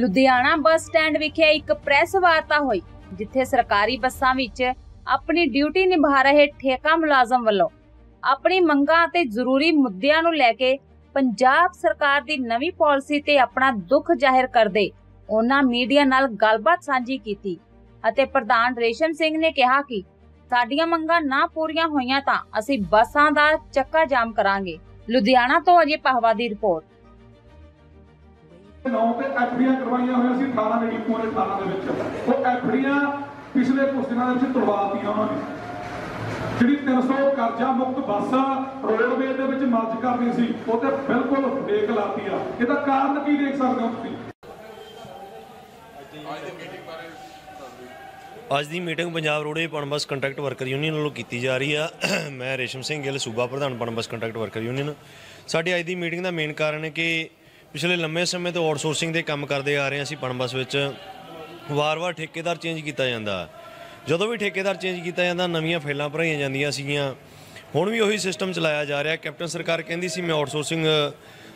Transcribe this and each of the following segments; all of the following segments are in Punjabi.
ਲੁਧਿਆਣਾ ਬੱਸ ਸਟੈਂਡ ਵਿਖੇ ਇੱਕ ਪ੍ਰੈਸ ਵਾਰਤਾ ਹੋਈ, ਜਿੱਥੇ ਸਰਕਾਰੀ ਬੱਸਾਂ ਵਿੱਚ ਆਪਣੀ ਡਿਊਟੀ ਨਿਭਾ ਰਹੇ ਠੇਕਾ ਮੁਲਾਜ਼ਮ ਵੱਲੋਂ ਆਪਣੀ ਮੰਗਾਂ ਅਤੇ ਜ਼ਰੂਰੀ ਮੁੱਦਿਆਂ ਨੂੰ ਲੈ ਕੇ ਪੰਜਾਬ ਸਰਕਾਰ ਦੀ ਨਵੀਂ ਪਾਲਿਸੀ ਤੇ ਆਪਣਾ ਦੁੱਖ ਜ਼ਾਹਿਰ ਕਰਦੇ ਉਹਨਾਂ ਮੀਡੀਆ ਨਾਲ ਗੱਲਬਾਤ ਸਾਂਝੀ ਕੀਤੀ ਅਤੇ ਪ੍ਰਧਾਨ ਰੇਸ਼ਮ ਸਿੰਘ ਨੇ ਕਿਹਾ ਕਿ ਸਾਡੀਆਂ ਮੰਗਾਂ ਨਾ ਪੂਰੀਆਂ ਹੋਈਆਂ ਤਾਂ ਅਸੀਂ ਬੱਸਾਂ ਦਾ ਚੱਕਾ ਜਾਮ ਕਰਾਂਗੇ। ਲੁਧਿਆਣਾ ਤੋਂ ਅਜੇ ਪਹਵਾ ਦੀ ਰਿਪੋਰਟ। ਨੌ ਤੇ ਐਫਡੀਆਂ ਕਰਵਾਈਆਂ ਹੋਈਆਂ ਸੀ 18 ਦੇ ਡਿਪੂਆਂ ਦੇ 18 ਦੇ ਵਿੱਚ। ਉਹ ਐਫਡੀਆਂ ਪਿਛਲੇ ਕੁਝ ਦਿਨਾਂ ਦੇ ਵਿੱਚ ਤੁੜਵਾਤੀਆਂ ਉਹਨਾਂ ਨੇ। ਜਿਹੜੀ 300 ਕਰਜ਼ਾ ਮੁਕਤ ਬੱਸ ਰੋਡਵੇਜ਼ ਦੇ ਵਿੱਚ ਮਰਜ ਕਰਨੀ ਸੀ, ਉਹ ਤੇ ਬਿਲਕੁਲ ਬ੍ਰੇਕ ਲਾਤੀ ਆ। ਇਹਦਾ ਕਾਰਨ ਕੀ ਦੇਖ ਸਕਦੇ ਹੋ ਤੁਸੀਂ? ਅੱਜ ਦੀ ਮੀਟਿੰਗ ਪੰਜਾਬ ਰੋਡੇ ਪਣਬਸ ਕੰਟਰੈਕਟ ਵਰਕਰ ਯੂਨੀਅਨ ਵੱਲੋਂ ਕੀਤੀ ਜਾ ਰਹੀ ਆ। ਮੈਂ ਰੇਸ਼ਮ ਸਿੰਘ ਗਿੱਲ, ਸੂਬਾ ਪ੍ਰਧਾਨ ਪਣਬਸ ਕੰਟਰੈਕਟ ਵਰਕਰ ਯੂਨੀਅਨ। ਸਾਡੀ ਅੱਜ ਦੀ ਮੀਟਿੰਗ ਦਾ ਮੇਨ ਕਾਰਨ ਹੈ ਕਿ ਪਿਛਲੇ ਲੰਮੇ ਸਮੇਂ ਤੋਂ ਆਊਟਸੋਰਸਿੰਗ ਦੇ ਕੰਮ ਕਰਦੇ ਆ ਰਹੇ ਹਾਂ ਅਸੀਂ ਪਣਬਸ ਵਿੱਚ। ਵਾਰ-ਵਾਰ ਠੇਕੇਦਾਰ ਚੇਂਜ ਕੀਤਾ ਜਾਂਦਾ। ਜਦੋਂ ਵੀ ਠੇਕੇਦਾਰ ਚੇਂਜ ਕੀਤਾ ਜਾਂਦਾ, ਨਵੀਆਂ ਫਾਈਲਾਂ ਭਰਾਈਆਂ ਜਾਂਦੀਆਂ ਸੀਗੀਆਂ। ਹੁਣ ਵੀ ਉਹੀ ਸਿਸਟਮ ਚਲਾਇਆ ਜਾ ਰਿਹਾ। ਕੈਪਟਨ ਸਰਕਾਰ ਕਹਿੰਦੀ ਸੀ, ਮੈਂ ਆਊਟਸੋਰਸਿੰਗ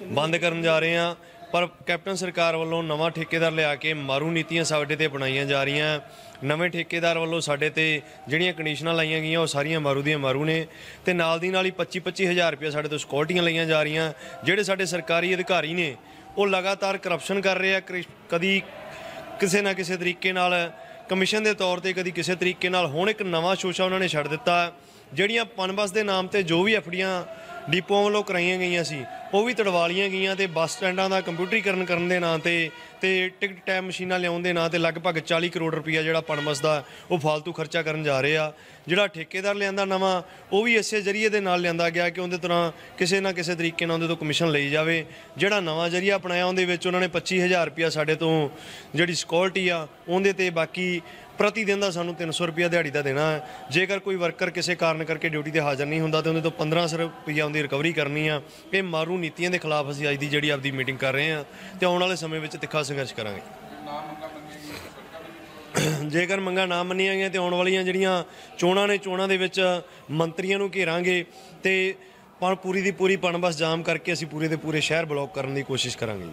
ਬੰਦ ਕਰਨ ਜਾ ਰਹੇ ਹਾਂ। ਪਰ ਕੈਪਟਨ ਸਰਕਾਰ ਵੱਲੋਂ ਨਵਾਂ ਠੇਕੇਦਾਰ ਲਿਆ ਕੇ ਮਾਰੂ ਨੀਤੀਆਂ ਸਾਡੇ ਤੇ ਅਪਣਾਈਆਂ ਜਾ ਰਹੀਆਂ। ਨਵੇਂ ਠੇਕੇਦਾਰ ਵੱਲੋਂ ਸਾਡੇ ਤੇ ਜਿਹੜੀਆਂ ਕੰਡੀਸ਼ਨਾਂ ਲਾਈਆਂ ਗਈਆਂ, ਉਹ ਸਾਰੀਆਂ ਮਾਰੂ ਦੀਆਂ ਮਾਰੂ ਨੇ। ਤੇ ਨਾਲ ਦੀ ਨਾਲ ਹੀ 25 25000 ਰੁਪਏ ਸਾਡੇ ਤੋਂ ਸਕਿਉਰਟੀਆਂ ਲਈਆਂ ਜਾ ਰਹੀਆਂ। ਜਿਹੜੇ ਸਾਡੇ ਸਰਕਾਰੀ ਅਧਿਕਾਰੀ ਨੇ, ਉਹ ਲਗਾਤਾਰ ਕਰਪਸ਼ਨ ਕਰ ਰਹੇ ਆ। ਕ੍ਰਿ- ਕਦੀ ਕਿਸੇ ਨਾ ਕਿਸੇ ਤਰੀਕੇ ਨਾਲ ਕਮਿਸ਼ਨ ਦੇ ਤੌਰ ਤੇ ਕਦੀ ਕਿਸੇ ਤਰੀਕੇ ਨਾਲ ਹੁਣ ਇੱਕ ਨਵਾਂ ਸ਼ੋਸ਼ਾ ਉਹਨਾਂ ਨੇ ਛੱਡ ਦਿੱਤਾ। ਜਿਹੜੀਆਂ ਪਨਬਸ ਦੇ ਨਾਮ ਤੇ ਜੋ ਵੀ ਐਫਡੀਆਂ ਡਿਪੋ ਵੱਲੋਂ ਕਰਾਈਆਂ ਗਈਆਂ ਸੀ। ਉਹ ਵੀ ਤੜਵਾ ਲਈਆਂ ਗਈਆਂ ਤੇ ਬੱਸ ਸਟੈਂਡਾਂ ਦਾ ਕੰਪਿਊਟਰੀਕਰਨ ਕਰਨ ਦੇ ਨਾਂ ਤੇ ਤੇ ਟਿਕਟ ਟਾਈਮ ਮਸ਼ੀਨਾਂ ਲਿਆਉਣ ਦੇ ਨਾਂ ਤੇ ਲਗਭਗ 40 ਕਰੋੜ ਰੁਪਈਆ ਜਿਹੜਾ ਪਨਬਸ ਦਾ ਉਹ ਫालतू ਖਰਚਾ ਕਰਨ ਜਾ ਰਹੇ। ਆ ਜਿਹੜਾ ਠੇਕੇਦਾਰ ਲਿਆਂਦਾ ਨਵਾਂ, ਉਹ ਵੀ ਇਸੇ ਜਰੀਏ ਦੇ ਨਾਲ ਲਿਆਂਦਾ ਗਿਆ ਕਿ ਉਹਦੇ ਤਰ੍ਹਾਂ ਕਿਸੇ ਨਾ ਕਿਸੇ ਤਰੀਕੇ ਨਾਲ ਉਹਦੇ ਤੋਂ ਕਮਿਸ਼ਨ ਲਈ ਜਾਵੇ। ਜਿਹੜਾ ਨਵਾਂ ਜਰੀਆ ਅਪਣਾਇਆ ਉਹਦੇ ਵਿੱਚ ਉਹਨਾਂ ਨੇ 25000 ਰੁਪਇਆ ਸਾਡੇ ਤੋਂ ਜਿਹੜੀ ਸਿਕਿਉਰਿਟੀ ਆ, ਉਹਦੇ ਤੇ ਬਾਕੀ ਪ੍ਰਤੀ ਦਿਨ ਦਾ ਸਾਨੂੰ 300 ਰੁਪਿਆ ਦਿਹਾੜੀ ਦਾ ਦੇਣਾ ਹੈ। ਜੇਕਰ ਕੋਈ ਵਰਕਰ ਕਿਸੇ ਕਾਰਨ ਕਰਕੇ ਡਿਊਟੀ ਤੇ ਹਾਜ਼ਰ ਨਹੀਂ ਹੁੰਦਾ, ਤੇ ਉਹਦੇ ਤੋਂ 1500 ਰੁਪਿਆ ਉਹਦੀ ਰਿਕਵਰੀ ਕਰਨੀ ਆ। ਇਹ ਮਾਰੂ ਨੀਤੀਆਂ ਦੇ ਖਿਲਾਫ ਅਸੀਂ ਅੱਜ ਦੀ ਜਿਹੜੀ ਆਪਦੀ ਮੀਟਿੰਗ ਕਰ ਰਹੇ ਹਾਂ ਤੇ ਆਉਣ ਵਾਲੇ ਸਮੇਂ ਵਿੱਚ ਤਿੱਖਾ ਸੰਘਰਸ਼ ਕਰਾਂਗੇ। ਜੇਕਰ ਮੰਗਾਂ ਨਾ ਮੰਨੀਆਂ ਗਈਆਂ ਤੇ ਆਉਣ ਵਾਲੀਆਂ ਜਿਹੜੀਆਂ ਚੋਣਾਂ ਨੇ, ਚੋਣਾਂ ਦੇ ਵਿੱਚ ਮੰਤਰੀਆਂ ਨੂੰ ਘੇਰਾਂਗੇ ਤੇ ਪਣ ਪੂਰੀ ਦੀ ਪੂਰੀ ਪਣਬਸ ਜਾਮ ਕਰਕੇ ਅਸੀਂ ਪੂਰੇ ਦੇ ਪੂਰੇ ਸ਼ਹਿਰ ਬਲੌਕ ਕਰਨ ਦੀ ਕੋਸ਼ਿਸ਼ ਕਰਾਂਗੇ